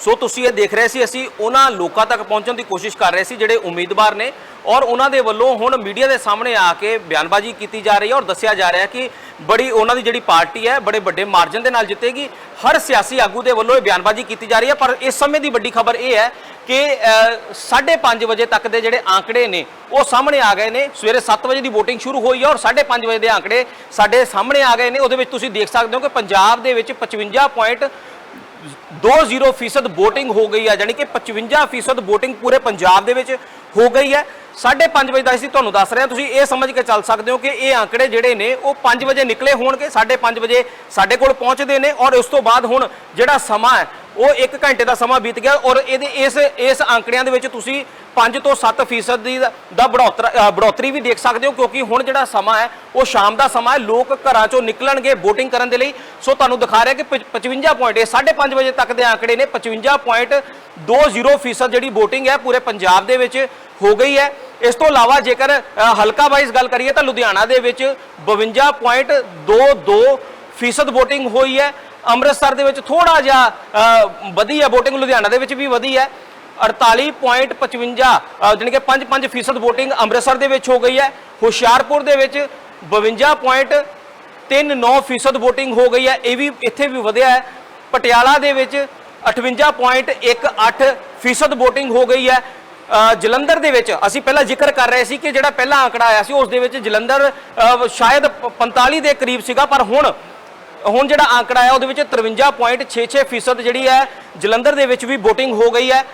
ਸੋ ਤੁਸੀਂ ਇਹ ਦੇਖ ਰਹੇ ਸੀ, ਅਸੀਂ ਉਹਨਾਂ ਲੋਕਾਂ ਤੱਕ ਪਹੁੰਚਣ ਦੀ ਕੋਸ਼ਿਸ਼ ਕਰ ਰਹੇ ਸੀ, ਜਿਹੜੇ ਉਮੀਦਵਾਰ ਨੇ ਔਰ ਉਹਨਾਂ ਦੇ ਵੱਲੋਂ ਹੁਣ ਮੀਡੀਆ ਦੇ ਸਾਹਮਣੇ ਆ ਕੇ ਬਿਆਨਬਾਜ਼ੀ ਕੀਤੀ ਜਾ ਰਹੀ ਹੈ ਔਰ ਦੱਸਿਆ ਜਾ ਰਿਹਾ ਕਿ ਬੜੀ ਉਹਨਾਂ ਦੀ ਜਿਹੜੀ ਪਾਰਟੀ ਹੈ, ਬੜੇ ਵੱਡੇ ਮਾਰਜਨ ਦੇ ਨਾਲ ਜਿੱਤੇਗੀ। ਹਰ ਸਿਆਸੀ ਆਗੂ ਦੇ ਵੱਲੋਂ ਇਹ ਬਿਆਨਬਾਜ਼ੀ ਕੀਤੀ ਜਾ ਰਹੀ ਹੈ, ਪਰ ਇਸ ਸਮੇਂ ਦੀ ਵੱਡੀ ਖਬਰ ਇਹ ਹੈ ਕਿ 5:30 ਵਜੇ ਤੱਕ ਦੇ ਜਿਹੜੇ ਆંકੜੇ ਨੇ, ਉਹ ਸਾਹਮਣੇ ਆ ਗਏ ਨੇ। ਸਵੇਰੇ 7 ਵਜੇ ਦੀ VOTING ਸ਼ੁਰੂ ਹੋਈ ਹੈ ਔਰ 5:30 ਵਜੇ ਦੇ ਆંકੜੇ ਸਾਡੇ ਸਾਹਮਣੇ ਆ ਗਏ ਨੇ। ਉਹਦੇ ਵਿੱਚ ਤੁਸੀਂ ਦੇਖ ਸਕਦੇ ਹੋ ਕਿ ਪੰਜਾਬ ਦੇ ਵਿੱਚ 55 ਪੁਆਇੰਟ 20% ਫੀਸਦ VOTING ਹੋ ਗਈ ਹੈ ਯਾਨੀ ਕਿ 55% ਫੀਸਦ VOTING ਪੂਰੇ ਪੰਜਾਬ ਦੇ ਵਿੱਚ ਹੋ ਗਈ ਹੈ। 5:30 ਵਜੇ ਦਾ ਅਸੀਂ ਤੁਹਾਨੂੰ ਦੱਸ ਰਹੇ ਹਾਂ। ਤੁਸੀਂ ਇਹ ਸਮਝ ਕੇ ਚੱਲ ਸਕਦੇ ਹੋ ਕਿ ਇਹ ਆંકੜੇ ਜਿਹੜੇ ਨੇ, ਉਹ 5 ਵਜੇ ਨਿਕਲੇ ਹੋਣਗੇ 5:30 ਵਜੇ ਸਾਡੇ ਕੋਲ ਪਹੁੰਚਦੇ ਨੇ ਔਰ ਉਸ ਤੋਂ ਬਾਅਦ ਹੁਣ ਜਿਹੜਾ ਸਮਾਂ ਹੈ ਉਹ 1 ਘੰਟੇ ਦਾ ਸਮਾਂ ਬੀਤ ਗਿਆ ਔਰ ਇਹਦੇ ਇਸ ਇਸ ਅੰਕੜਿਆਂ ਦੇ ਵਿੱਚ ਤੁਸੀਂ 5 ਤੋਂ 7 ਫੀਸਦ ਦੀ ਦਾ ਬੜੋਤਰਾ ਬੜੋਤਰੀ ਵੀ ਦੇਖ ਸਕਦੇ ਹੋ ਕਿਉਂਕਿ ਹੁਣ ਜਿਹੜਾ ਸਮਾਂ ਹੈ, ਉਹ ਸ਼ਾਮ ਦਾ ਸਮਾਂ ਹੈ, ਲੋਕ ਘਰਾਂ ਚੋਂ ਨਿਕਲਣਗੇ VOTING ਕਰਨ ਦੇ ਲਈ। ਸੋ ਤੁਹਾਨੂੰ ਦਿਖਾ ਰਿਹਾ ਕਿ ਪ- 55 ਪੁਆਇੰਟ ਇਹ 5:30 ਵਜੇ ਤੱਕ ਦੇ ਆંકੜੇ ਨੇ 55.20 ਫੀਸਦ ਜਿਹੜੀ VOTING ਹੈ, ਪੂਰੇ ਪੰਜਾਬ ਦੇ ਵਿੱਚ ਹੋ ਗਈ ਹੈ। ਇਸ ਤੋਂ ਇਲਾਵਾ ਜੇਕਰ ਹਲਕਾ ਵਾਈਜ਼ ਗੱਲ ਕਰੀਏ ਤਾਂ ਲੁਧਿਆਣਾ ਦੇ ਵਿੱਚ 52.22 ਫੀਸਦ VOTING ਹੋਈ ਹੈ। ਅੰਮ੍ਰਿਤਸਰ ਦੇ ਵਿੱਚ ਥੋੜਾ ਜਿਹਾ ਅ, ਵਧੀ ਹੈ VOTING ਲੁਧਿਆਣਾ ਦੇ ਵਿੱਚ ਵੀ ਵਧੀ ਹੈ। 48.55 ਅ, ਜਾਣੀ ਕਿ 5-5 ਫੀਸਦ VOTING ਅੰਮ੍ਰਿਤਸਰ ਦੇ ਵਿੱਚ ਹੋ ਗਈ ਹੈ। ਹੁਸ਼ਿਆਰਪੁਰ ਦੇ ਵਿੱਚ 52.39 ਫੀਸਦ VOTING ਹੋ ਗਈ ਹੈ। ਇਹ ਵੀ ਇੱਥੇ ਵੀ ਵਧਿਆ ਹੈ। ਪਟਿਆਲਾ ਦੇ ਵਿੱਚ 58.18 ਫੀਸਦ VOTING ਹੋ ਗਈ ਹੈ। ਜਲੰਧਰ ਦੇ ਵਿੱਚ ਅਸੀਂ ਪਹਿਲਾਂ ਜ਼ਿਕਰ ਕਰ ਰਹੇ ਸੀ ਕਿ ਜਿਹੜਾ ਪਹਿਲਾ ਆંકੜਾ ਆਇਆ ਸੀ ਉਸ ਦੇ ਵਿੱਚ ਜਲੰਧਰ ਸ਼ਾਇਦ 45 ਦੇ ਕਰੀਬ ਸੀਗਾ ਪਰ ਹੁਣ ਹੁਣ ਜਿਹੜਾ ਆંકੜਾ ਹੈ, ਉਹਦੇ ਵਿੱਚ 53.66 ਫੀਸਦ ਜਿਹੜੀ ਹੈ, ਜਲੰਧਰ ਦੇ ਵਿੱਚ ਵੀ VOTING ਹੋ ਗਈ ਹੈ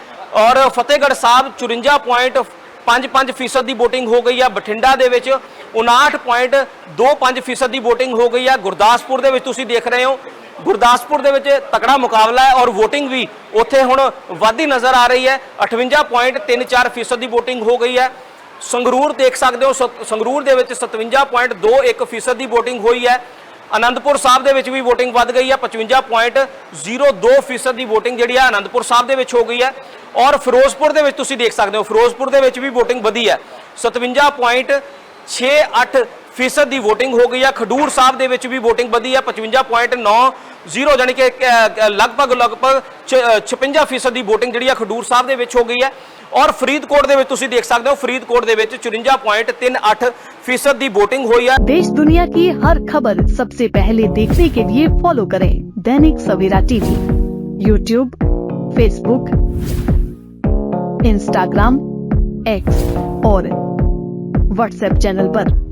ਔਰ ਫਤਿਹਗੜ੍ਹ ਸਾਹਿਬ 54.55 ਫੀਸਦ ਦੀ VOTING ਹੋ ਗਈ ਹੈ, ਬਠਿੰਡਾ ਦੇ ਵਿੱਚ 59.25 ਫੀਸਦ ਦੀ VOTING ਹੋ ਗਈ ਹੈ, ਗੁਰਦਾਸਪੁਰ ਦੇ ਵਿੱਚ ਤੁਸੀਂ ਦੇਖ ਰਹੇ ਹੋ, ਗੁਰਦਾਸਪੁਰ ਦੇ ਵਿੱਚ ਤਕੜਾ ਮੁਕਾਬਲਾ ਹੈ ਔਰ VOTING ਵੀ ਉੱਥੇ ਹੁਣ ਵਾਧੀ ਨਜ਼ਰ ਆ ਰਹੀ ਹੈ 58.34 ਫੀਸਦ ਦੀ VOTING ਹੋ ਗਈ ਹੈ। ਸੰਗਰੂਰ ਦੇਖ ਸਕਦੇ ਹੋ ਸਤ- ਸੰਗਰੂਰ ਦੇ ਵਿੱਚ 57.21 ਫੀਸਦ ਦੀ VOTING ਹੋਈ ਹੈ ਅਨੰਦਪੁਰ ਸਾਹਿਬ ਦੇ ਵਿੱਚ ਵੀ VOTING ਵੱਧ ਗਈ ਹੈ 55.02 ਫੀਸਦ ਦੀ VOTING ਜਿਹੜੀ ਹੈ ਅਨੰਦਪੁਰ ਸਾਹਿਬ ਦੇ ਵਿੱਚ ਹੋ ਗਈ ਹੈ ਔਰ ਫਿਰੋਜ਼ਪੁਰ ਦੇ ਵਿੱਚ ਤੁਸੀਂ ਦੇਖ ਸਕਦੇ ਹੋ, ਫਿਰੋਜ਼ਪੁਰ ਦੇ ਵਿੱਚ ਵੀ VOTING ਵਧੀ ਹੈ 57.68 ਫੀਸਦ ਦੀ VOTING ਹੋ ਗਈ ਹੈ ਖਡੂਰ ਸਾਹਿਬ ਦੇ ਵਿੱਚ ਵੀ VOTING ਵਧੀ ਹੈ 55.90 ਜਾਨੀ ਕਿ ਅ, ਅ, ਲਗਭਗ ਲਗਭਗ ਛ- ਅ, 56 ਫੀਸਦ ਦੀ VOTING ਜਿਹੜੀ ਹੈ ਖਡੂਰ ਸਾਹਿਬ ਦੇ ਵਿੱਚ ਹੋ ਗਈ ਹੈ ਔਰ ਫਰੀਦਕੋਟ ਦੇ ਵਿੱਚ ਤੁਸੀਂ ਦੇਖ ਸਕਦੇ ਹੋ ਫਰੀਦਕੋਟ ਦੇ ਵਿੱਚ 54.38 ਫੀਸਦ ਦੀ VOTING ਹੋਈ ਹੈ देश दुनिया की हर खबर सबसे पहले देखने के लिए फॉलो करें Dainik Savera TV YouTube Facebook Instagram X और व्हाट्सएप चैनल पर।